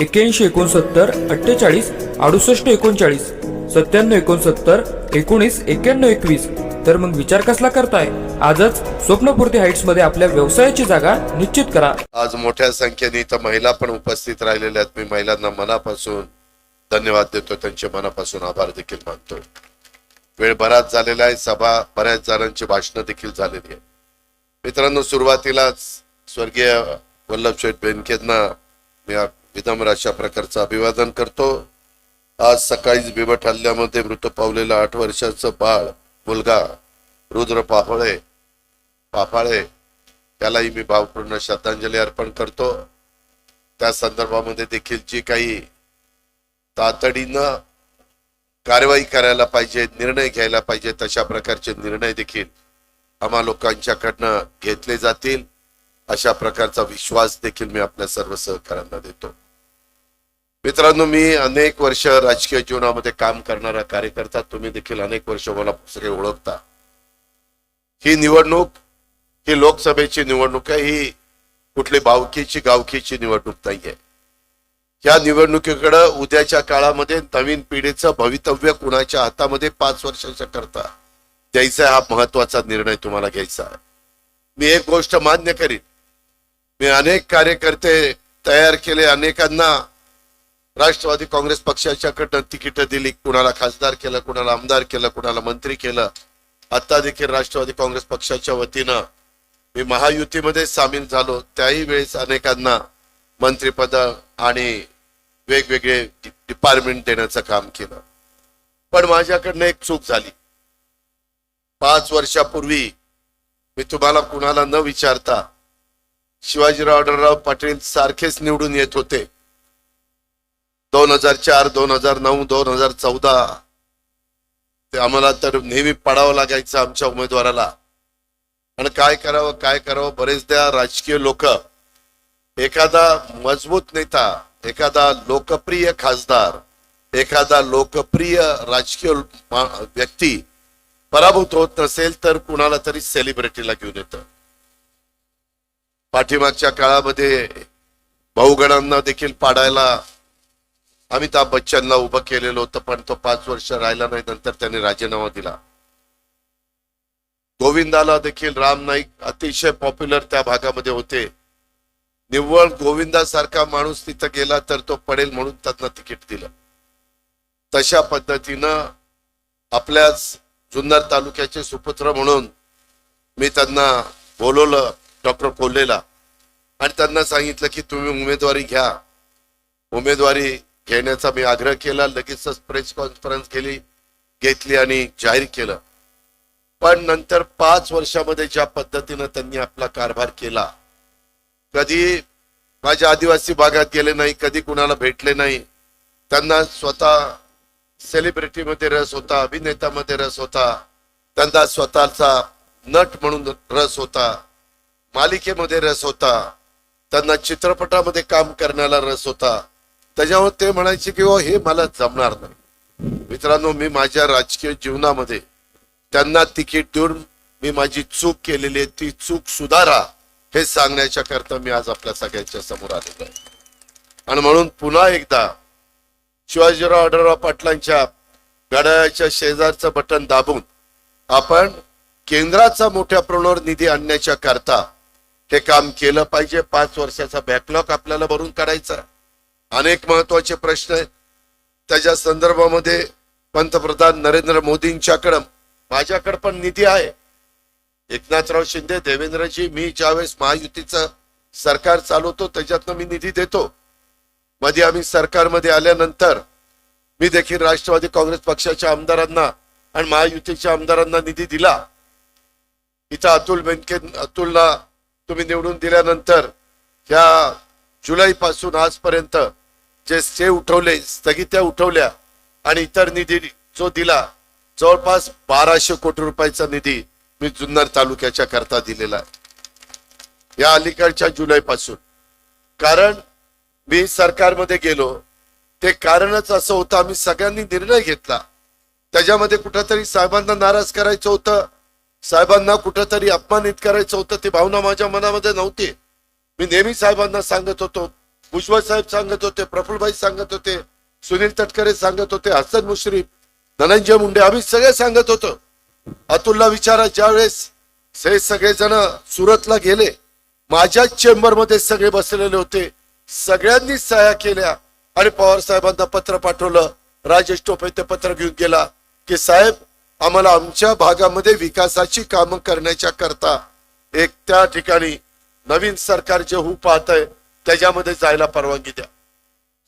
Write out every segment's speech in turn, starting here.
एक्क्याऐंशी एकोणसत्तर अठ्ठेचाळीस अडुसष्ट एकोणचाळीस सत्त्याण्णव एकोणसत्तर एकोणीस एक्क्याण्णव एकवीस. तर मग विचार कसला करताय? आजच स्वप्नपूर्ती हाईट्समध्ये आपल्या व्यवसायाची जागा निश्चित करा. आज मोठ्या संख्येने इथं महिला पण उपस्थित राहिलेल्या आहेत. मी महिलांना मनापासून धन्यवाद देतो. त्यांचे मनापासून आभार देखील मानतो. वेळ बराच झालेला आहे. सभा बऱ्याच जणांची भाषणं देखील झालेली आहे मित्रांनो सुरुवातीलाच स्वर्गीय वल्लभशेठ बेनकेंना मी विनम्र अशा प्रकारचं अभिवादन करतो. आज सकाळीच बिबट हल्ल्यामध्ये मृत पावलेला आठ वर्षाचं बाळ मुलगा रुद्र पाफळे पाफाळे त्यालाही मी भावपूर्ण श्रद्धांजली अर्पण करतो. त्या संदर्भामध्ये देखील जी काही तातडीनं कारवाई करायला पाहिजे निर्णय घ्यायला पाहिजे तशा प्रकारचे निर्णय देखील आम्हा लोकांच्याकडनं घेतले जातील. अशा प्रकारचा विश्वास देखील मी आपल्या सर्व सहकाऱ्यांना देतो. मित्रांनो मी अनेक वर्ष राजकीय जीवनामध्ये काम करणारा कार्यकर्ता तुम्ही देखील अनेक वर्ष मला सगळे ओळखता. ही निवडणूक ही लोकसभेची निवडणूक आहे ही कुठली बावकीची गावकीची निवडणूक आहे या निवडणुकीकडे उद्याच्या काळामध्ये नवीन पिढीचं भवितव्य कुणाच्या हातामध्ये पाच वर्षाच्या करता? द्यायचा हा महत्त्वाचा निर्णय तुम्हाला घ्यायचा आहे. मी एक गोष्ट मान्य करीन. मी अनेक कार्यकर्ते तयार केले अनेकांना राष्ट्रवादी काँग्रेस पक्षाच्याकडनं तिकीट दिली. कुणाला खासदार केलं कुणाला आमदार केलं कुणाला मंत्री केलं. आता देखील राष्ट्रवादी काँग्रेस पक्षाच्या वतीनं मी महायुतीमध्ये सामील झालो. त्याही वेळेस अनेकांना मंत्रिपद आणि वेगवेगळे डिपार्टमेंट देण्याचं काम केलं. पण माझ्याकडनं एक चूक झाली. पाच वर्षापूर्वी मी तुम्हाला कुणाला न विचारता शिवाजीराव आढळराव पाटील सारखेच निवडून येत होते. दोन हजार चार दोन हजार नऊ दोन हजार चौदा. ते आम्हाला तर नेहमी पडावं लागायचं आमच्या उमेदवाराला. आणि काय करावं काय करावं? बरेचदा राजकीय लोक एखादा मजबूत नेता एखादा लोकप्रिय खासदार एखादा लोकप्रिय राजकीय व्यक्ती पराभूत होत नसेल तर कुणाला तरी सेलिब्रिटीला घेऊन येतं. पाठीमागच्या काळामध्ये भाऊगणांना देखील पाडायला अमिताभ बच्चनला उभं केलेलं होतं पण तो पाच वर्ष राहिला नाही नंतर त्याने राजीनामा दिला. गोविंदाला देखील राम नाईक अतिशय पॉप्युलर त्या भागामध्ये होते. निव्वळ गोविंदासारखा माणूस तिथं गेला तर तो पडेल म्हणून त्यांना तिकीट दिलं. तशा पद्धतीनं आपल्याच जुन्नर तालुक्याचे सुपुत्र म्हणून मी त्यांना बोलवलं डॉक्टर कोल्हेला. आणि त्यांना सांगितलं की तुम्ही उमेदवारी घ्या. उमेदवारी घेण्याचा मी आग्रह केला लगेचच प्रेस कॉन्फरन्स केली घेतली आणि जाहीर केलं. पण नंतर पाच वर्षामध्ये ज्या पद्धतीनं त्यांनी आपला कारभार केला कधी माझ्या आदिवासी भागात गेले नाही कधी कुणाला भेटले नाही त्यांना स्वतः सेलिब्रिटीमध्ये रस होता अभिनेतामध्ये रस होता त्यांना स्वतःचा नट म्हणून रस होता मालिकेमध्ये रस होता त्यांना चित्रपटामध्ये काम करण्याला रस होता त्याच्यामुळे ते म्हणायचे की "हो, हे मला जमणार नाही. मित्रांनो मी माझ्या राजकीय जीवनामध्ये त्यांना तिकीट देऊन मी माझी चूक केलेली आहे. ती चूक सुधारा हे सांगण्याच्या करता मी आज आपल्या सगळ्यांच्या समोर आलेलो आहे. आणि म्हणून पुन्हा एकदा शिवाजीराव आढळराव पाटलांच्या घड्याळाच्या शेजारचं बटन दाबून आपण केंद्राचा मोठ्या प्रमाणावर निधी आणण्याच्या करता हे काम केलं पाहिजे. पाच वर्षाचा बॅकलॉग आपल्याला भरून काढायचा अनेक महत्त्वाचे प्रश्न आहेत. त्याच्या संदर्भामध्ये पंतप्रधान नरेंद्र मोदींच्याकडं माझ्याकडं पण निधी आहे. एकनाथराव शिंदे देवेंद्रजी मी ज्यावेळेस महायुतीचं सरकार चालवतो त्याच्यातनं मी निधी देतो. मध्ये आम्ही सरकारमध्ये आल्यानंतर मी देखील राष्ट्रवादी काँग्रेस पक्षाच्या आमदारांना आणि महायुतीच्या आमदारांना निधी दिला. इथं अतुल बेनके अतुलला तुम्ही निवडून दिल्यानंतर ह्या जुलै पासून आजपर्यंत जे स्टे उठवले स्थगित्या उठवल्या आणि इतर निधी जो दिला जवळपास बाराशे कोटी रुपयाचा निधी मी जुन्नर तालुक्याच्या करता दिलेला आहे. या अलीकडच्या जुलै पासून कारण मी सरकारमध्ये गेलो ते कारणच असं होतं आम्ही सगळ्यांनी निर्णय घेतला. त्याच्यामध्ये कुठंतरी साहेबांना नाराज करायचं होतं साहेबांना कुठंतरी अपमानित करायचं होतं ती भावना माझ्या मनामध्ये नव्हती. मी नेहमी साहेबांना सांगत होतो भुजबळ साहेब सांगत होते प्रफुल्लभाई सांगत होते सुनील तटकरे सांगत होते हसन मुश्रीफ धनंजय मुंडे आम्ही सगळे सांगत होतो. अतुलला विचारा ज्यावेळेस हे सगळेजण सुरतला गेले माझ्याच चेंबरमध्ये सगळे बसलेले होते सगळ्यांनी सह्या केल्या आणि पवार साहेबांना पत्र पाठवलं. राजेश टोपे ते पत्र घेऊन गेला की साहेब आम्हाला आमच्या भागामध्ये विकासाची कामं करण्याच्या करता एक त्या ठिकाणी नवीन सरकार जे होऊ पाहत आहे त्याच्यामध्ये जायला परवानगी द्या.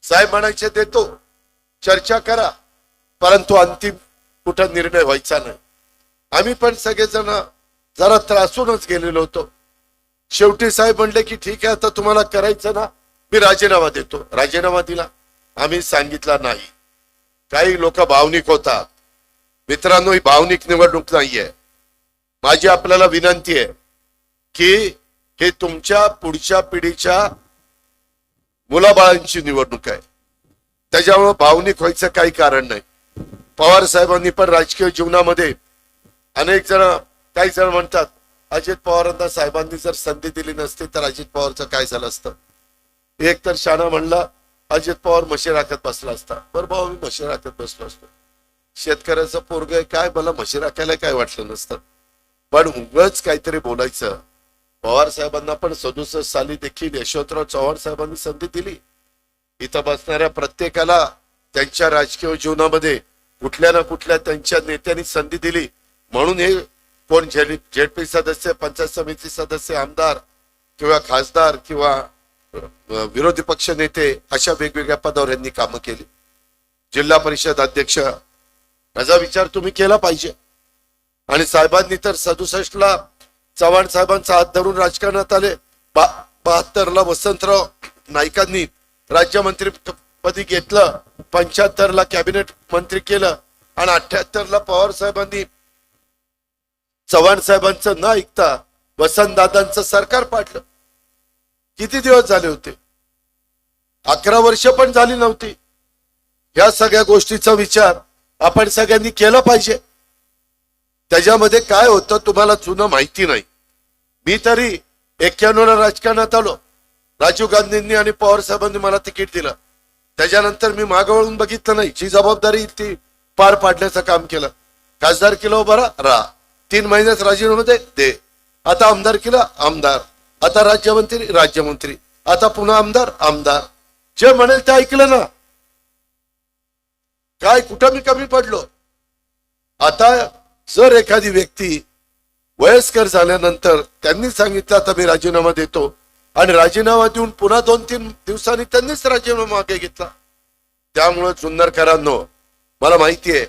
साहेब म्हणायचे देतो. चर्चा करा. परंतु अंतिम कुठं निर्णय व्हायचा नाही. आम्ही पण सगळेजण जरा त्रासूनच गेलेलो होतो. शेवटी साहेब म्हणले की ठीक आहे आता तुम्हाला करायचं ना मी राजीनामा देतो. राजीनामा दिला. आम्ही सांगितला नाही. काही लोक भावनिक होतात. मित्रांनो ही भावनिक निवडणूक नाहीये. माझी आपल्याला विनंती आहे की हे तुमच्या पुढच्या पिढीच्या मुलाबाळांची निवडणूक आहे. त्याच्यामुळे भावनिक व्हायचं काही कारण नाही. पवार साहेबांनी पण राजकीय जीवनामध्ये अनेक जण काही जण म्हणतात अजित पवारांना साहेबांनी जर संधी दिली नसती तर अजित पवारचं काय झालं असतं? एक तर शाणा म्हणला अजित पवार म्हशी राखत बसला असता. बरं भाऊ मी म्हशी राखत बसलो असतो. शेतकऱ्याचं पोरग आहे काय मला म्हशी राखायला काय वाटलं नसतं? पण उगच काहीतरी बोलायचं. पवार साहेबांना पण सदुसष्ट साली देखील यशवंतराव चव्हाण साहेबांनी संधी दिली. इथं बसणाऱ्या प्रत्येकाला त्यांच्या राजकीय जीवनामध्ये कुठल्या ना कुठल्या त्यांच्या नेत्यांनी संधी दिली. म्हणून हे कोण जेडपी सदस्य पंचायत समिती सदस्य आमदार किंवा खासदार किंवा विरोधी पक्ष नेते अशा वेगवेगळ्या पदावर यांनी कामं केली. जिल्हा परिषद अध्यक्ष याचा विचार तुम्ही केला पाहिजे. आणि साहेबांनी तर सदुसष्टला चव्हाण साहेबांचा हात धरून राजकारणात आले. बहात्तर ला वसंतराव नाईकांनी राज्यमंत्री पदी घेतलं पंच्याहत्तर ला कॅबिनेट मंत्री केलं आणि अठ्याहत्तर ला पवार साहेबांनी चव्हाण साहेबांचं न ऐकता वसंतदादांचं सरकार पाडलं. किती दिवस झाले होते? अकरा वर्ष पण झाली नव्हती. या सगळ्या गोष्टीचा विचार आपण सगळ्यांनी केला पाहिजे. त्याच्यामध्ये काय होतं तुम्हाला जुनं माहिती नाही. मी तरी एक्क्याण्णवला राजकारणात आलो. राजीव गांधींनी आणि पवार साहेबांनी मला तिकीट दिलं. त्याच्यानंतर मी मागवळून बघितलं नाही. जी जबाबदारी ती पार पाडण्याचं काम केलं. खासदार केलं बरा रा. तीन महिन्यात राजीनामा दे. दे. आता आमदार केला आमदार. आता राज्यमंत्री राज्यमंत्री. आता पुन्हा आमदार आमदार. जे म्हणेल ते ऐकलं ना. काय कुठं मी कमी पडलो? आता जर एखादी व्यक्ती वयस्कर झाल्यानंतर त्यांनी सांगितलं आता मी राजीनामा देतो. आणि राजीनामा देऊन पुन्हा दोन तीन दिवसांनी त्यांनीच राजीनामा मागे घेतला. त्यामुळं जुन्नरकरांनो मला माहिती आहे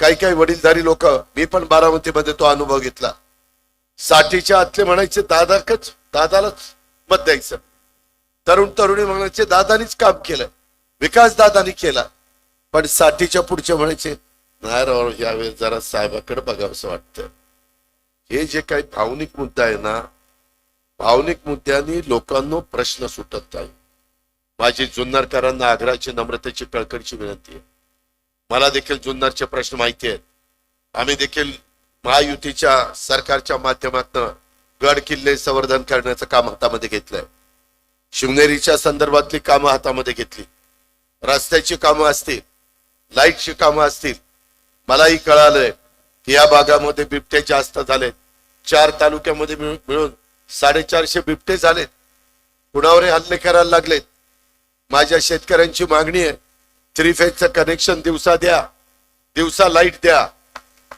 काही काही वडीलधारी लोक मी पण बारामतीमध्ये तो अनुभव घेतला. साठीच्या आतले म्हणायचे दादाकच दादालाच मत द्यायचं. तरुण तरुणी म्हणायचे दादानीच काम केलं विकास दादानी केला. पण साठीच्या पुढचे म्हणायचे नाही राव यावेळेस जरा साहेबाकडे बघावंसं वाटतं. हे जे काही भावनिक मुद्दा आहे ना भावनिक मुद्द्यांनी लोकांना प्रश्न सुटत नाही. माझी जुन्नरकरांना आग्राची नम्रतेची कळकळीची विनंती आहे. मला देखील जुन्नरचे प्रश्न माहिती आहेत. आम्ही देखील महायुतीच्या सरकारच्या माध्यमातून गड किल्ले संवर्धन करण्याचं काम हातामध्ये घेतलंय. शिवनेरीच्या संदर्भातली कामं हातामध्ये घेतली. रस्त्याची कामं असतील लाईटची कामं असतील मलाही कळालंय की या भागामध्ये बिबटे जास्त झालेत. चार तालुक्यामध्ये मिळून मिळून साडेचारशे बिबटे झालेत. कुणावरही हल्ले करायला लागलेत. माझ्या शेतकऱ्यांची मागणी आहे थ्री फेजचं कनेक्शन दिवसा द्या दिवसा लाइट द्या.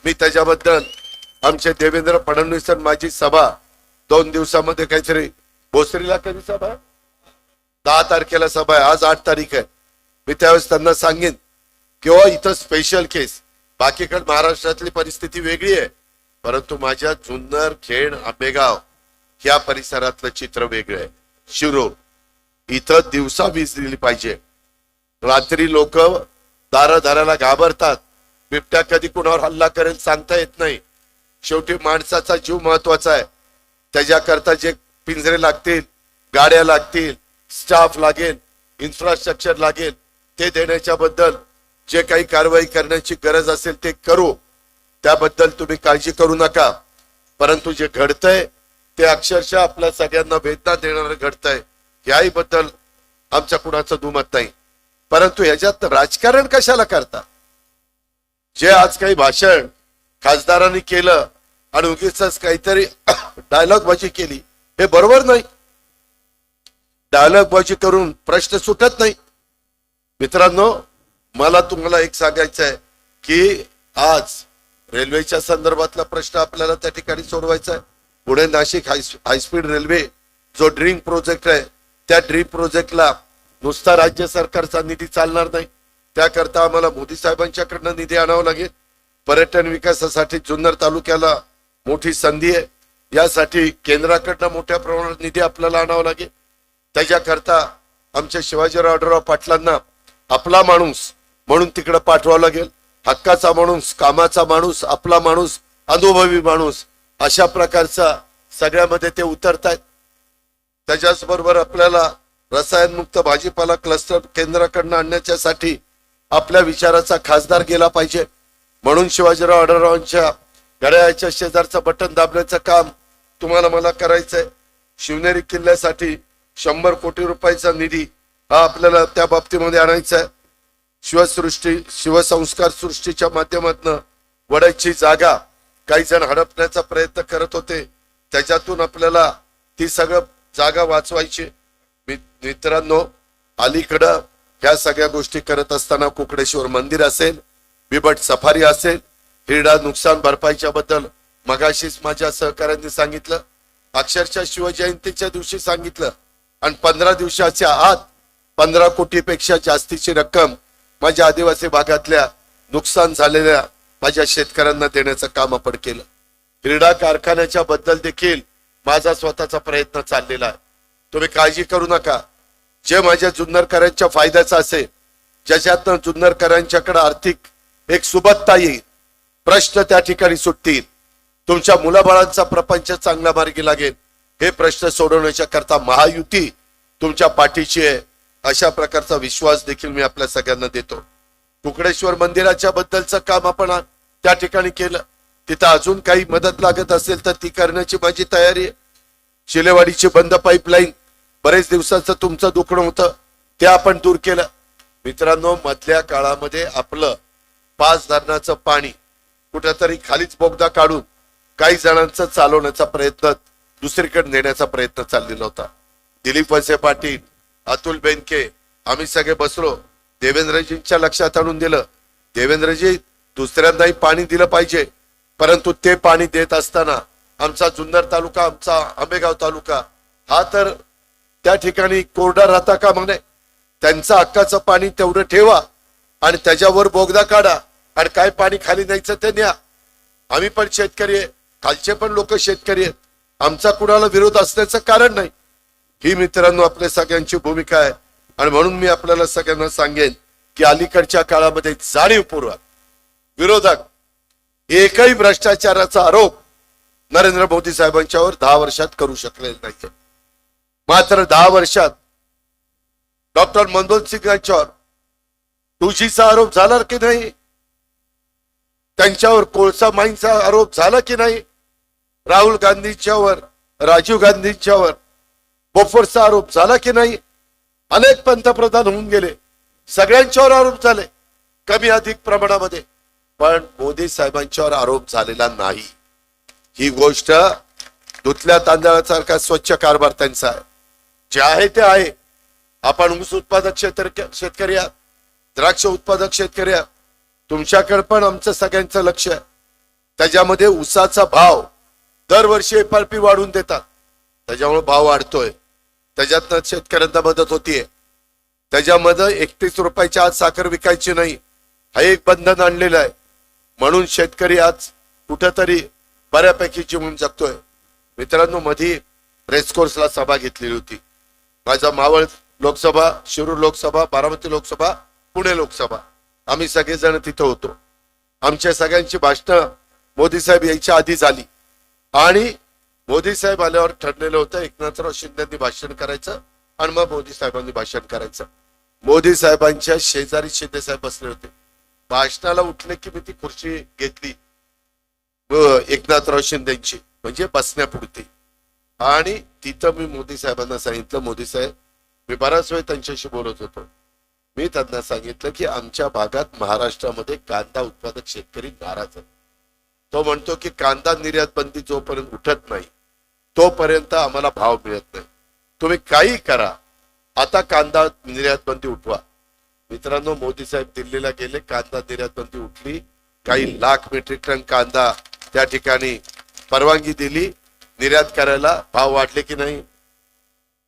मी त्याच्याबद्दल आमचे देवेंद्र फडणवीस माझी सभा दोन दिवसामध्ये काहीतरी भोसरीला कधी सभा? आहे? दहा तारखेला सभा आहे आज आठ तारीख आहे. मी त्यावेळेस त्यांना सांगेन किंवा इथं स्पेशल केस बाकीकडे महाराष्ट्रातली परिस्थिती वेगळी आहे. परंतु माझ्या जुन्नर खेड आंबेगाव या परिसरातलं चित्र वेगळं आहे. शिरो इथं दिवसा वीज दिली पाहिजे. रात्री लोक दारादाराला घाबरतात. बिबट्या कधी कुणावर हल्ला करेल सांगता येत नाही. शेवटी माणसाचा जीव महत्त्वाचा आहे. त्याच्याकरता जे पिंजरे लागतील गाड्या लागतील स्टाफ लागेल इन्फ्रास्ट्रक्चर लागेल ते देण्याच्या बद्दल जे काही कारवाई करण्याची गरज असेल ते करू. त्याबद्दल तुम्ही काळजी करू नका. परंतु जे घडतंय ते अक्षरशः आपल्या सगळ्यांना वेदना देणारं घडतंय. याही बद्दल आमच्या कुणाचं दुमत नाही. परंतु ह्याच्यात राजकारण कशाला करता? जे आज काही भाषण खासदारांनी केलं आणि उगीच काहीतरी डायलॉगबाजी केली हे बरोबर नाही. डायलॉगबाजी करून प्रश्न सुटत नाही. मित्रांनो मला तुम्हाला एक सांगायचं आहे की आज रेल्वेच्या संदर्भातला प्रश्न आपल्याला त्या ठिकाणी सोडवायचा आहे Pune Nashik high high speed railway जो ड्रीम प्रोजेक्ट आहे त्या ड्रीम प्रोजेक्टला नुसता राज्य सरकारचा निधी चालणार नाही. त्याकरता आम्हाला मोदी साहेबांच्याकडनं निधी आणावा लागेल. पर्यटन विकासासाठी जुन्नर तालुक्याला मोठी संधी आहे. यासाठी केंद्राकडनं मोठ्या प्रमाणात निधी आपल्याला आणावा लागेल. त्याच्याकरता आमच्या शिवाजीराव आढळराव पाटलांना आपला माणूस म्हणून तिकडे पाठवावं लागेल. हक्काचा माणूस कामाचा माणूस आपला माणूस अनुभवी माणूस अशा प्रकारचा सगळ्यामध्ये ते उतरतायत. त्याच्याच बरोबर आपल्याला रसायनमुक्त भाजीपाला क्लस्टर केंद्राकडनं आणण्याच्यासाठी आपल्या विचाराचा खासदार गेला पाहिजे. म्हणून शिवाजीराव आढळरावांच्या घड्याळाच्या शेजारचं बटन दाबण्याचं काम तुम्हाला मला करायचंय. शिवनेरी किल्ल्यासाठी शंभर कोटी रुपयाचा निधी हा आपल्याला त्या बाबतीमध्ये आणायचा आहे शिवसृष्टी शिवसंस्कार सृष्टीच्या माध्यमातून वडाची जागा काही जण हडपण्याचा प्रयत्न करत होते. त्याच्यातून आपल्याला ती सगळं जागा वाचवायची. मि- मित्रांनो अलीकडं ह्या सगळ्या गोष्टी करत असताना कुकडेश्वर मंदिर असेल बिबट सफारी असेल हिरडा नुकसान भरपाईच्या बद्दल मगाशीच माझ्या सहकाऱ्यांनी सांगितलं. अक्षरशः शिवजयंतीच्या दिवशी सांगितलं. आणि पंधरा दिवसाच्या आत पंधरा कोटीपेक्षा जास्तीची रक्कम माझ्या आदिवासी भागातल्या नुकसान झालेल्या माझ्या शेतकऱ्यांना देण्याचं काम आपण केलं. क्रीडा कारखान्याच्या बद्दल देखील माझा स्वतःचा प्रयत्न चाललेला आहे. तुम्ही काळजी करू नका. जे माझ्या जुन्नरकरांच्या फायद्याचं असेल ज्याच्यातनं जुन्नरकरांच्याकडे आर्थिक एक सुबत्ता येईल प्रश्न त्या ठिकाणी सुटतील. तुमच्या मुलाबाळांचा प्रपंच चांगला मार्गी लागेल. हे प्रश्न सोडवण्याच्या करता महायुती तुमच्या पाठीची आहे. अशा प्रकारचा विश्वास देखील मी आपल्या सगळ्यांना देतो. कुकडेश्वर मंदिराच्या बद्दलचं काम आपण त्या ठिकाणी केलं. तिथं अजून काही मदत लागत असेल तर ती करण्याची माझी तयारी आहे. शिलेवाडीची बंद पाईपलाईन बरेच दिवसाचं तुमचं दुखणं होतं ते आपण दूर केलं. मित्रांनो मधल्या काळामध्ये आपलं पाच धरणाचं पाणी कुठेतरी खालीच बोगदा काढून काही जणांचं चालवण्याचा प्रयत्न दुसरीकडे नेण्याचा प्रयत्न चाललेला होता. दिलीप वळसे पाटील अतुल बेनके आम्ही सगळे बसलो. देवेंद्रजींच्या लक्षात आणून दिलं. देवेंद्रजी दुसऱ्यांदाही पाणी दिलं पाहिजे. परंतु ते पाणी देत असताना आमचा जुन्नर तालुका आमचा आंबेगाव तालुका हा तर त्या ठिकाणी कोरडा राहता का म्हणे? त्यांचा हक्काचं पाणी तेवढं ठेवा आणि त्याच्यावर बोगदा काढा आणि काय पाणी खाली न्यायचं ते न्या. आम्ही पण शेतकरी आहे. खालचे पण लोक शेतकरी आहेत. आमचा कुणाला विरोध असण्याचं कारण नाही. ही मित्रांनो आपल्या सगळ्यांची भूमिका आहे. आणि म्हणून मी आपल्याला सगळ्यांना सांगेन की अलीकडच्या काळामध्ये जाणीवपूर्वक विरोधक एकही भ्रष्टाचाराचा आरोप नरेंद्र मोदी साहेबांच्यावर दहा वर्षात करू शकले नाही मात्र दहा वर्षात डॉक्टर मनमोहन सिंग यांच्यावर तुझीचा आरोप झाला की नाही? त्यांच्यावर कोळसा माईंचा आरोप झाला की नाही? राहुल गांधींच्यावर राजीव गांधींच्यावर बोफोर्सचा आरोप झाला की नाही? अनेक पंतप्रधान होऊन गेले. सगळ्यांच्यावर आरोप झाले. कमी अधिक प्रमाणामध्ये. पण मोदी साहेबांच्यावर आरोप झालेला नाही. ही गोष्ट धुतल्या तांदळासारखा स्वच्छ कारभार त्यांचा आहे. जे आहे ते आहे. आपण ऊस उत्पादक क्षेत्र शेतकरी आहात. द्राक्ष उत्पादक शेतकरी आहात. तुमच्याकडे पण आमचं सगळ्यांचं लक्ष आहे. त्याच्यामध्ये ऊसाचा भाव दरवर्षी एफआरपी वाढून देतात. त्याच्यामुळे भाव वाढतोय. त्याच्यातनं शेतकऱ्यांना मदत होतीये. त्याच्यामध्ये एकतीस रुपयाच्या आज साखर विकायची नाही. हा एक बंधन आणलेलं आहे. म्हणून शेतकरी आज कुठंतरी बऱ्यापैकी जीवन जगतोय. मित्रांनो मधी रेसकोर्सला सभा घेतलेली होती. माझा मावळ लोकसभा शिरूर लोकसभा बारामती लोकसभा पुणे लोकसभा. आम्ही सगळेजण तिथं होतो. आमच्या सगळ्यांची भाषणं मोदी साहेब यायच्या आधी झाली. आणि मोदी साहेब आल्यावर ठरलेलं होतं एकनाथराव शिंदेनी भाषण करायचं आणि मग मोदी साहेबांनी भाषण करायचं. मोदी साहेबांच्या शेजारी शिंदे साहेब बसले होते. भाषणाला उठले की मी ती खुर्ची घेतली. एकनाथराव शिंदेची म्हणजे बसण्यापुरती. आणि तिथं मी मोदी साहेबांना सांगितलं मोदी साहेब मी बराच वेळ त्यांच्याशी बोलत होतो. मी त्यांना सांगितलं की आमच्या भागात महाराष्ट्रामध्ये कांदा उत्पादक शेतकरी नाराज आहे तो म्हणतो की कांदा निर्यात बंदी जोपर्यंत उठत नाही तोपर्यंत आम्हाला भाव मिळत नाही. तुम्ही काही करा. आता कांदा निर्यात बंदी उठवा. मित्रांनो मोदी साहेब दिल्लीला गेले कांदा निर्यात बंदी उठली. काही लाख मेट्रिक टन कांदा त्या ठिकाणी परवानगी दिली. निर्यात करायला भाव वाढले की नाही?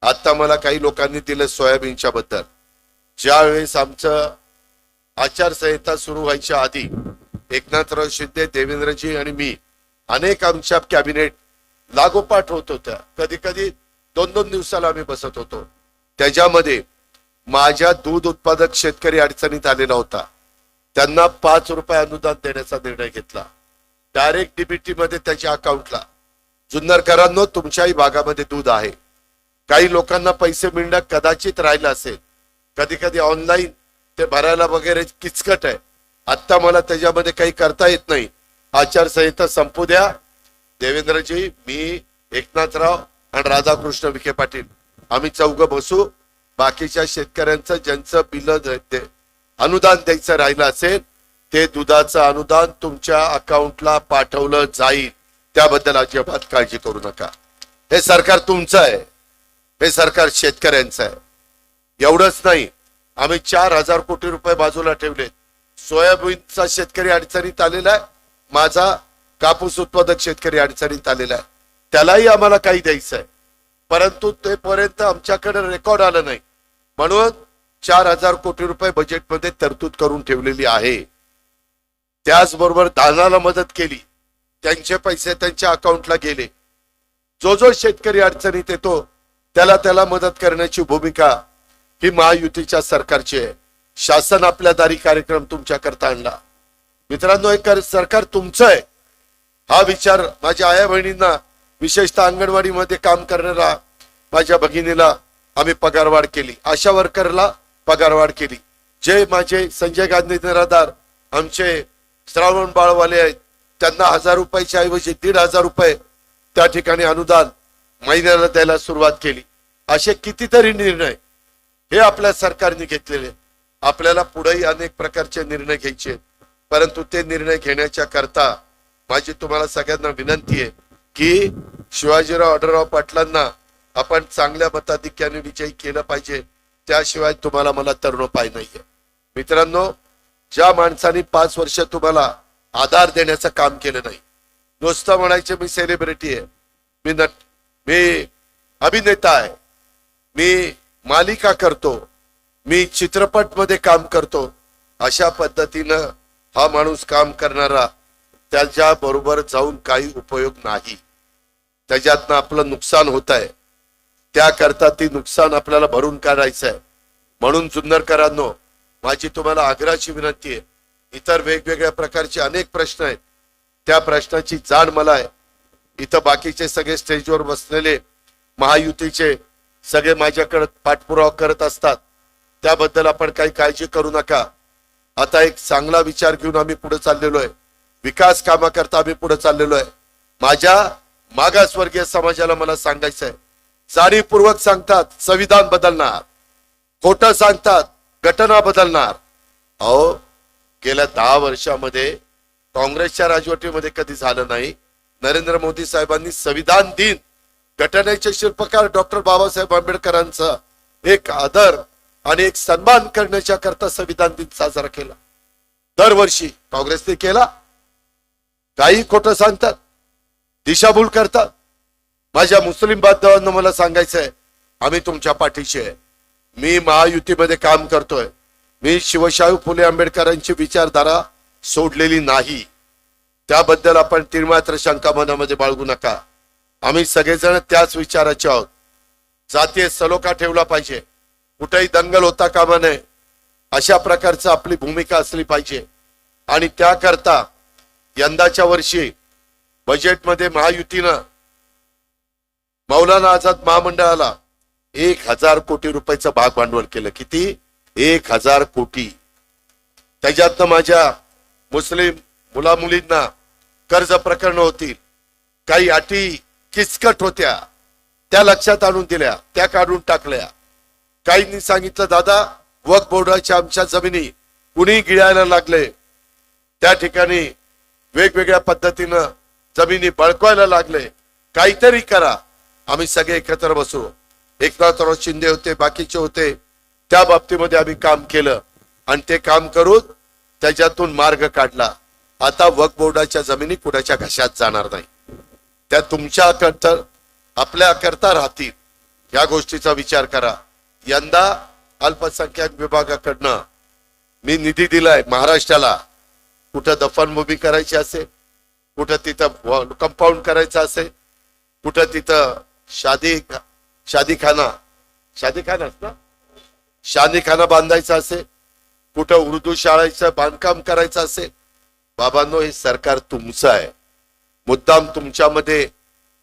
आता मला काही लोकांनी दिलं सोयाबीनच्या बद्दल. ज्यावेळेस आमचं आचारसंहिता सुरू व्हायच्या आधी एकनाथराव शिंदे देवेंद्रजी आणि मी अनेक आमच्या कॅबिनेट लागोपाठ होत होत्या. कधी कधी दोन दोन दिवसाला आम्ही बसत होतो. त्याच्यामध्ये माझ्या दूध उत्पादक शेतकरी अडचणीत आलेला होता. त्यांना पाच रुपये अनुदान देण्याचा निर्णय घेतला. डायरेक्ट डीबीटी मध्ये त्याच्या अकाउंटला जुन्नरकरांनो तुमच्याही भागामध्ये दूध आहे. काही लोकांना पैसे मिळणं कदाचित राहिलं असेल. कधी कधी ऑनलाईन ते भरायला वगैरे किचकट आहे. आत्ता मला त्याच्यामध्ये काही करता येत नाही. आचारसंहिता संपू द्या. देवेंद्रजी मी एकनाथराव आणि राधाकृष्ण विखे पाटील आम्ही चौघ बसू. बाकीच्या शेतकऱ्यांचं ज्यांचं बिल अनुदान द्यायचं राहिलं असेल ते दुधाचं अनुदान तुमच्या अकाउंटला पाठवलं जाईल. त्याबद्दल अजिबात काळजी करू नका. हे सरकार तुमचं आहे. हे सरकार शेतकऱ्यांचं आहे. एवढंच नाही. आम्ही चार हजार कोटी रुपये बाजूला ठेवले सोयाबीनचा शेतकरी अडचणीत आलेला आहे. माझा कापूस उत्पादक शेतकरी अडचणीत आलेला आहे. त्यालाही आम्हाला काही द्यायचं आहे परंतु ते पर्यंत आमच्याकडे रेकॉर्ड आलं नाही. म्हणून चार हजार कोटी रुपये बजेटमध्ये तरतूद करून ठेवलेली आहे. त्याचबरोबर दानाला मदत केली. त्यांचे पैसे त्यांच्या अकाउंटला गेले. जो जो शेतकरी अडचणीत येतो त्याला त्याला मदत करण्याची भूमिका ही महायुतीच्या सरकारची आहे. शासन आपल्या दारी कार्यक्रम तुमच्या करता आणला. मित्रांनो एक कर- सरकार तुमचं आहे. हा विचार माझ्या आया बहिणींना विशेषतः अंगणवाडीमध्ये काम करणारा माझ्या भगिनीला आम्ही पगारवाढ केली. आशा वर्करला पगारवाढ केली. जे माझे संजय गांधी निराधार आमचे श्रावण बाळवाले आहेत त्यांना हजार रुपयाच्या ऐवजी दीड हजार रुपये त्या ठिकाणी अनुदान महिन्याला द्यायला सुरुवात केली. असे कितीतरी निर्णय हे आपल्या सरकारने घेतलेले आपल्याला पुढेही अनेक प्रकारचे निर्णय घ्यायचे परंतु ते निर्णय घेण्याच्या करता माझी तुम्हाला सगळ्यांना विनंती आहे की शिवाजीराव आढळराव पाटलांना आपण चांगल्या मताधिक्याने विजयी केलं पाहिजे. त्याशिवाय तुम्हाला मला तरुणोपाय नाहीये. मित्रांनो ज्या माणसाने पाच वर्ष तुम्हाला आधार देण्याचं काम केलं नाही नुसतं म्हणायचे मी सेलिब्रिटी आहे. मी नट मी अभिनेता आहे. मी मालिका करतो. मी चित्रपटमध्ये काम करतो. अशा पद्धतीनं हा माणूस काम करणारा त्याच्या बरोबर जाऊन काही उपयोग नाही. त्याच्यातनं आपलं नुकसान होत आहे त्याकरता ती नुकसान आपल्याला भरून काढायचं आहे म्हणून जुन्नरकरांनो माझी तुम्हाला आग्रहाची विनंती आहे. इतर वेगवेगळ्या प्रकारचे अनेक प्रश्न आहेत. त्या प्रश्नाची जाण मला आहे. इथं बाकीचे सगळे स्टेजवर बसलेले महायुतीचे सगळे माझ्याकडे पाठपुरावा करत असतात. त्याबद्दल आपण काही काळजी करू नका. आता एक चांगला विचार घेऊन आम्ही पुढे चाललेलो आहे. विकास कामाकरता आम्ही पुढे चाललेलो आहे. माझ्या मागासवर्गीय समाजाला मला सांगायचं आहे जाणीवपूर्वक सांगतात संविधान बदलणार. खोटं सांगतात घटना बदलणार. अहो गेल्या दहा वर्षामध्ये काँग्रेसच्या राजवटीमध्ये कधी झालं नाही. नरेंद्र मोदी साहेबांनी संविधान दिन घटनेचे शिल्पकार डॉक्टर बाबासाहेब आंबेडकरांचा एक आदर आणि एक सन्मान करण्याच्या करता संविधान दिन साजरा केला. दरवर्षी काँग्रेसने केला. काही खोटं सांगतात. दिशाभूल करतात. माझ्या मुस्लिम बांधवांना मला सांगायचंय आम्ही तुमच्या पाठीशी आहे. मी महायुतीमध्ये काम करतोय. मी शिवशाहू फुले आंबेडकरांची विचारधारा सोडलेली नाही. त्याबद्दल आपण तिळमात्र शंका मनामध्ये बाळगू नका. आम्ही सगळेजण त्याच विचाराचे आहोत. जातीय सलोखा ठेवला पाहिजे. कुठेही दंगल होता कामा नये अशा प्रकारचं आपली भूमिका असली पाहिजे. आणि त्याकरता यंदाच्या वर्षी बजेटमध्ये महायुतीनं मौलाना आझाद महामंडळाला एक हजार कोटी रुपयाचं भाग भांडवल केलं. किती? एक हजार कोटी. त्याच्यातनं माझ्या मुस्लिम मुला मुलींना कर्ज प्रकरण होतील. काही अटी किचकट होत्या. त्या लक्षात आणून दिल्या. त्या काढून टाकल्या. काहींनी सांगितलं दादा वक बोर्डाच्या आमच्या जमिनी कुणी गिळायला लागले. त्या ठिकाणी वेगवेगळ्या पद्धतीनं जमिनी बळकवायला लागले. काहीतरी करा. आम्ही सगळे एकत्र बसू. एकनाथराव शिंदे होते बाकीचे होते. त्या बाबतीमध्ये आम्ही काम केलं. आणि ते काम करून त्याच्यातून मार्ग काढला. आता वक बोर्डाच्या जमिनी कुणाच्या घशात जाणार नाही. त्या तुमच्या करता आपल्या करता राहतील. या गोष्टीचा विचार करा. यंदा अल्पसंख्याक विभागाकडनं मी निधी दिलाय महाराष्ट्राला. कुठं दफनभूमी करायची असेल कुठं तिथं कंपाऊंड करायचं असेल कुठं तिथं शादी शादीखाना शादीखानाच ना? शादीखाना बांधायचा असेल कुठं उर्दू शाळेचं बांधकाम करायचं असेल बाबांनो हे सरकार तुमचं आहे. मुद्दाम तुमच्यामध्ये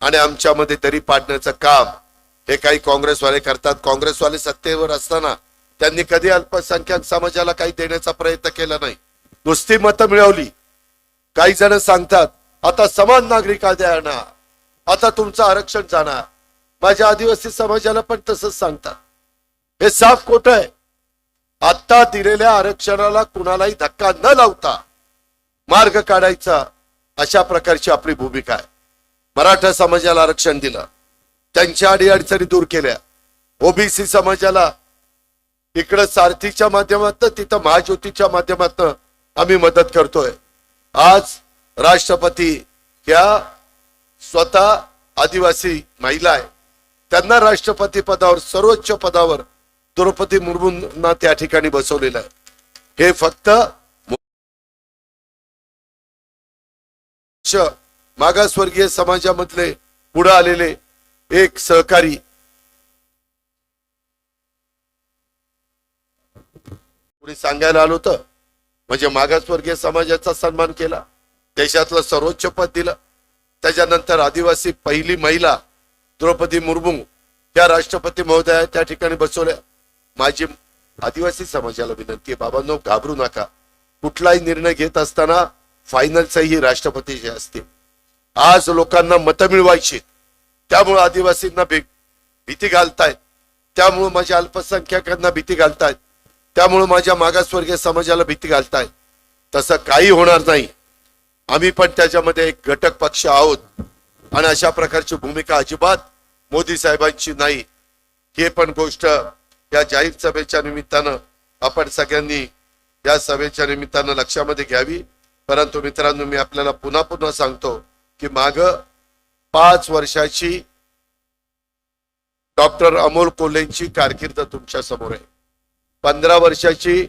आणि आमच्यामध्ये दरी पाडण्याचं काम हे काही काँग्रेसवाले करतात. काँग्रेसवाले सत्तेवर असताना त्यांनी कधी अल्पसंख्याक समाजाला काही देण्याचा प्रयत्न केला नाही. नुसती मतं मिळवली. काही जण सांगतात आता समान नागरिक कायदा आणा. आता तुमचं आरक्षण जाणार. माझ्या आदिवासी समाजाला पण तसंच सांगतात. हे साफ खोट आहे. आता दिलेल्या आरक्षणाला कुणालाही धक्का न लावता मार्ग काढायचा अशा प्रकारची आपली भूमिका आहे. मराठा समाजाला आरक्षण दिलं. त्यांच्या अडीअडचणी दूर केल्या. ओबीसी समाजाला इकडं सारथीच्या माध्यमातून तिथं महाज्योतीच्या माध्यमातून आम्ही मदत करतोय. आज राष्ट्रपती ह्या स्वतः आदिवासी महिला आहे. त्यांना राष्ट्रपती पदावर सर्वोच्च पदावर द्रौपदी मुर्मूंना त्या ठिकाणी बसवलेलं आहे. हे फक्त मागासवर्गीय समाजामधले पुढे आलेले एक सहकारी. कुणी सांगायला आलो होतं? म्हणजे मागासवर्गीय समाजाचा सन्मान केला. देशातलं सर्वोच्च पद दिलं. त्याच्यानंतर आदिवासी पहिली महिला द्रौपदी मुर्मू या राष्ट्रपती महोदया त्या ठिकाणी बसवल्या. माझी आदिवासी समाजाला विनंती आहे बाबांनो घाबरू नका. कुठलाही निर्णय घेत असताना फायनल सही राष्ट्रपतीची असतील आज लोकांना मतं मिळवायची त्यामुळं आदिवासींना भी- भीती घालतायत. त्यामुळं माझ्या अल्पसंख्याकांना भीती घालतायत. त्यामुळं माझ्या मागासवर्गीय समाजाला भीती घालतायत. तसं काही होणार नाही. आम्ही पण त्याच्यामध्ये एक घटक पक्ष आहोत. आणि अशा प्रकारची भूमिका अजिबात मोदी साहेबांची नाही. हे पण गोष्ट या जाहीर सभेच्या निमित्तानं आपण सगळ्यांनी या सभेच्या निमित्तानं लक्षामध्ये घ्यावी. परंतु मित्रांनो मी आपल्याला पुन्हा पुन्हा सांगतो की मागं पाच वर्षाची डॉक्टर अमोल कोल्हेंची कारकीर्द तुमच्यासमोर आहे. पंधरा वर्षाची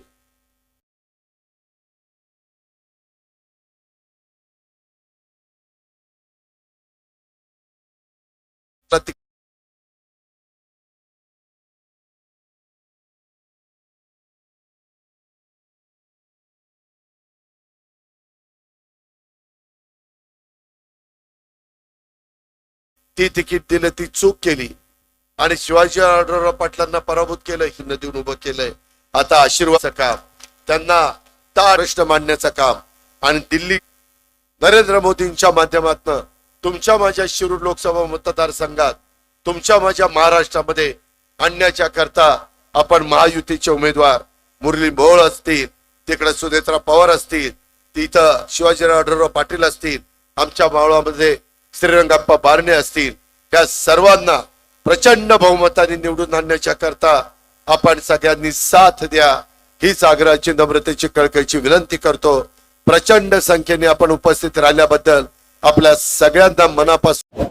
ती तिकीट दिलं ती चूक केली. आणि शिवाजी आढळराव पाटलांना पराभूत केलं हिंद देऊन उभं केलंय. आता आशीर्वादचं काम त्यांना ता प्रश्न मांडण्याचं काम. आणि दिल्ली नरेंद्र मोदींच्या माध्यमातून तुमच्या माझ्या शिरूर लोकसभा मतदारसंघात तुमच्या माझ्या महाराष्ट्रामध्ये आणण्याच्या करता आपण महायुतीचे उमेदवार मुरली मोहोळ असतील तिकडे सुनेत्रा पवार असतील तिथं शिवाजीराव आढळराव पाटील असतील आमच्या मावळामध्ये श्रीरंगाप्पा बारणे असतील त्या सर्वांना प्रचंड बहुमताने निवडून आणण्याच्या करता आपण सगळ्यांनी साथ द्या. हीच आग्रहाची नम्रतेची कळकळीची विनंती करतो. प्रचंड संख्येने आपण उपस्थित राहिल्याबद्दल आपल्या सगळ्यांना मनापासून